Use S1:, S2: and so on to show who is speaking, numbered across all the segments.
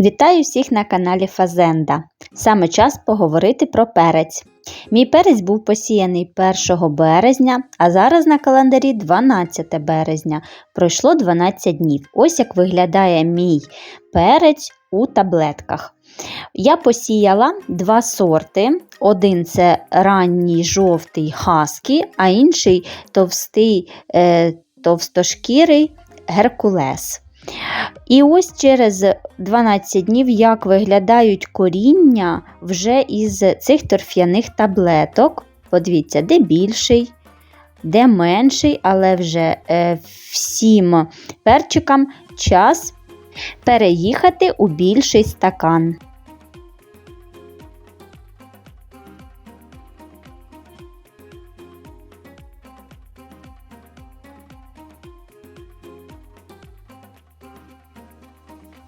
S1: Вітаю всіх на каналі Фазенда. Саме час поговорити про перець. Мій перець був посіяний 1 березня, а зараз на календарі 12 березня. Пройшло 12 днів. Ось як виглядає мій перець у таблетках. Я посіяла два сорти. Один це ранній жовтий хаскі, а інший товстий е, товстошкірий геркулес. І ось через 12 днів, як виглядають коріння вже із цих торф'яних таблеток. Подивіться, де більший, де менший, але вже е, всім перчикам час переїхати у більший стакан.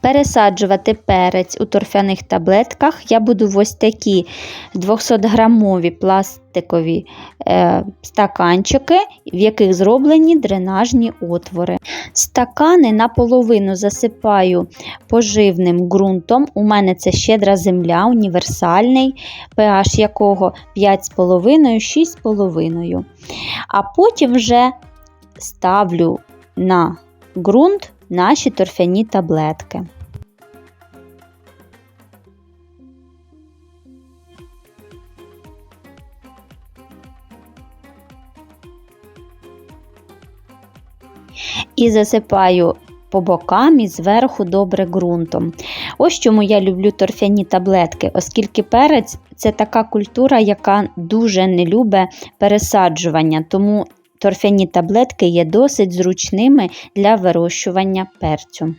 S1: Пересаджувати перець у торфяних таблетках я буду ось такі 200-грамові пластикові е, стаканчики, в яких зроблені дренажні отвори. Стакани наполовину засипаю поживним ґрунтом. У мене це щедра земля, універсальний, pH якого 5,5-6,5. А потім вже ставлю на ґрунт наші торфяні таблетки. І засипаю по бокам і зверху добре ґрунтом. Ось чому я люблю торфяні таблетки, оскільки перець це така культура, яка дуже не любить пересаджування. Тому торфяні таблетки є досить зручними для вирощування перцю.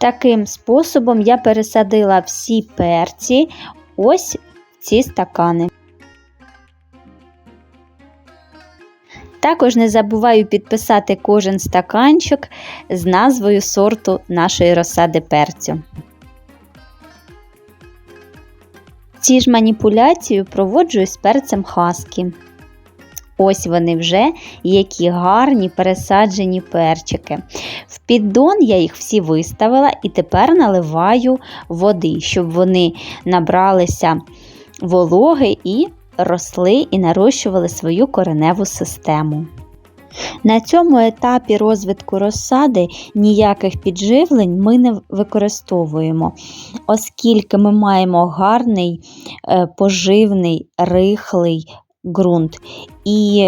S1: Таким способом я пересадила всі перці ось в ці стакани. Також не забуваю підписати кожен стаканчик з назвою сорту нашої розсади перцю. Ці ж маніпуляцію проводжу з перцем хаскі. Ось вони вже, які гарні пересаджені перчики. В піддон я їх всі виставила і тепер наливаю води, щоб вони набралися вологи і росли і нарощували свою кореневу систему. На цьому етапі розвитку розсади ніяких підживлень ми не використовуємо, оскільки ми маємо гарний е, поживний, рихлий ґрунт. І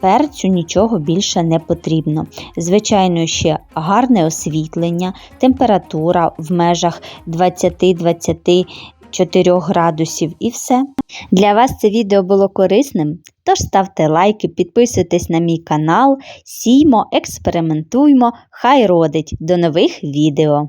S1: перцю нічого більше не потрібно. Звичайно, ще гарне освітлення, температура в межах 20-24 градусів і все. Для вас це відео було корисним, тож ставте лайки, підписуйтесь на мій канал, сіймо, експериментуймо, хай родить. До нових відео!